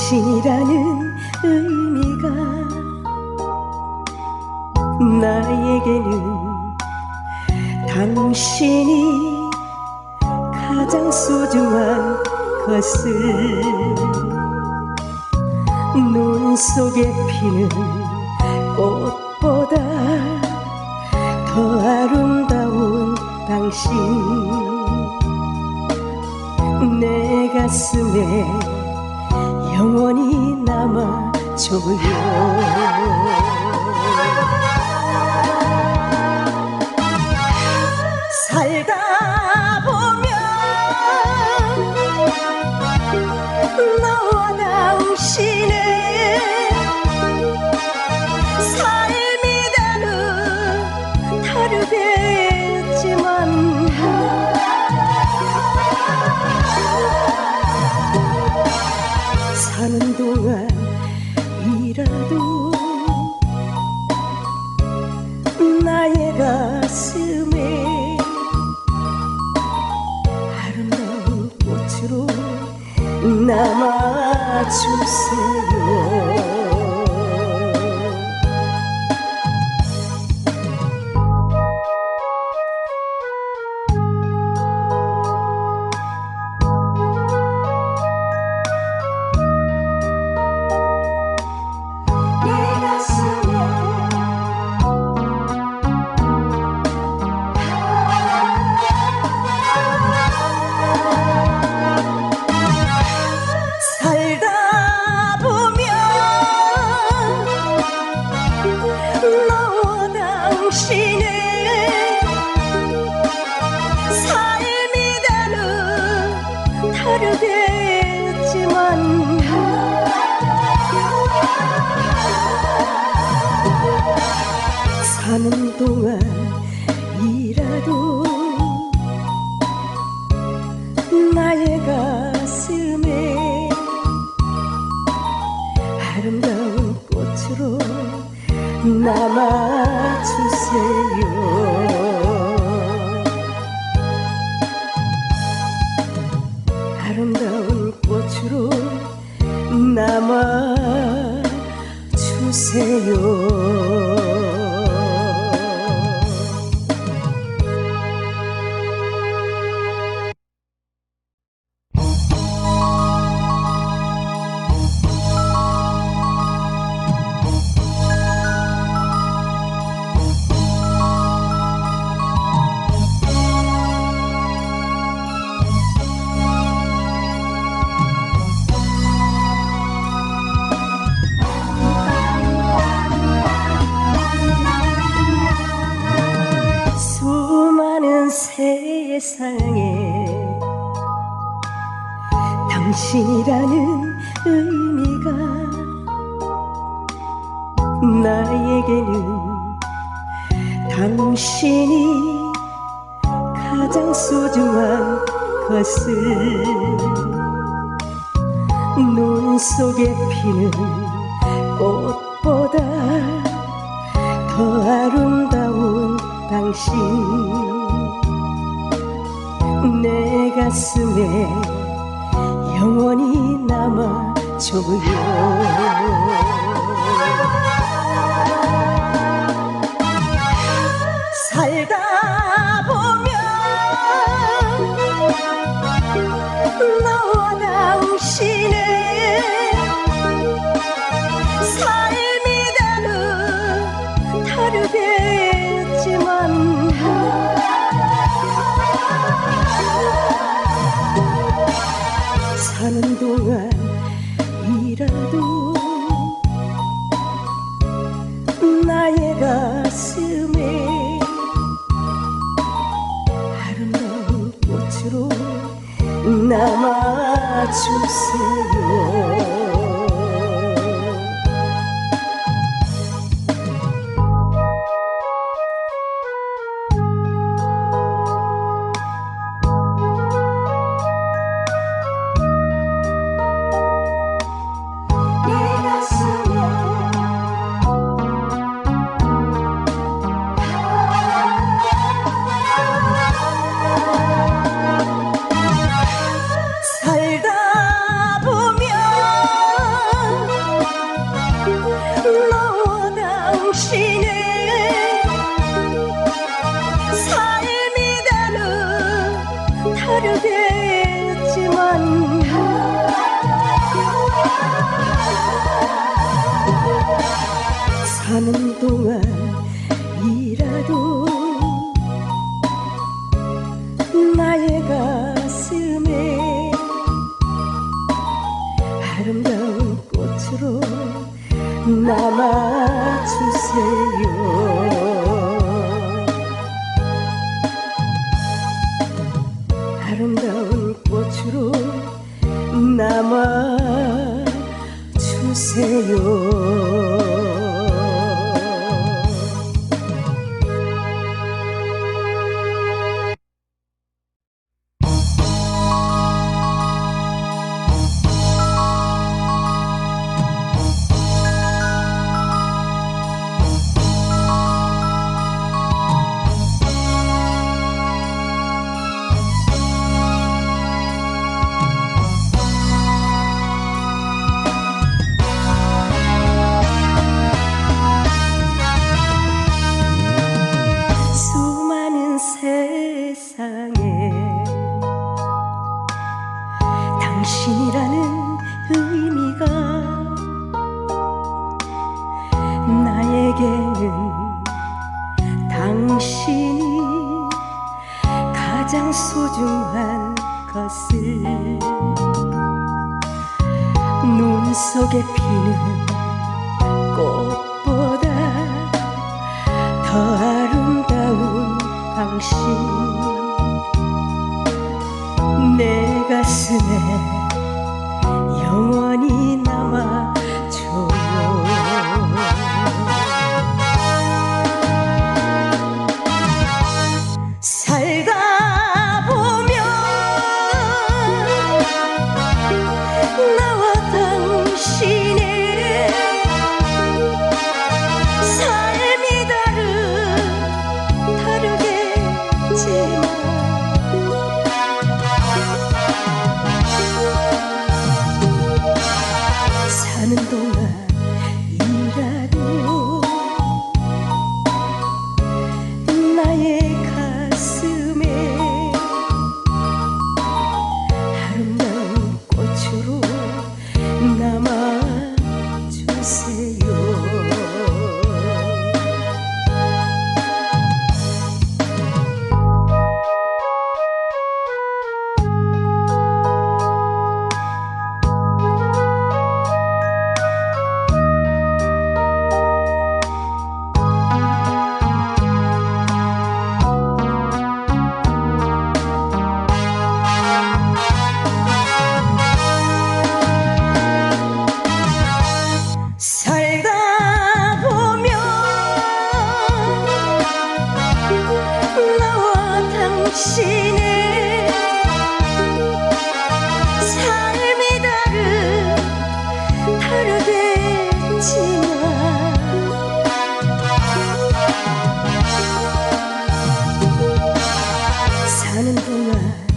당신이라는 의미가 나에게는 당신이 가장 소중한 것을 눈 속에 피는 꽃보다 더 아름다운 당신. 내 가슴에 영원히 남아줘요 동안이라도 나의 가슴에 아름다운 꽃으로 남아주세요 사는 동안이라도 나의 가슴에 아름다운 꽃으로 남아주세요. 아름다운 꽃으로 남아주세요 세상에 당신이라는 의미가 나에게는 당신이 가장 소중한 것을 눈 속에 피는 꽃보다 더 아름다운 당신 내 가슴에 영원히 남아줘요 주세요 사는 동안이라도 나의 가슴에 아름다운 꽃으로 남아주세요. 속에 피는 꽃보다 더 아름다운 당신. 내 가슴에 영원히 I'm running for the light.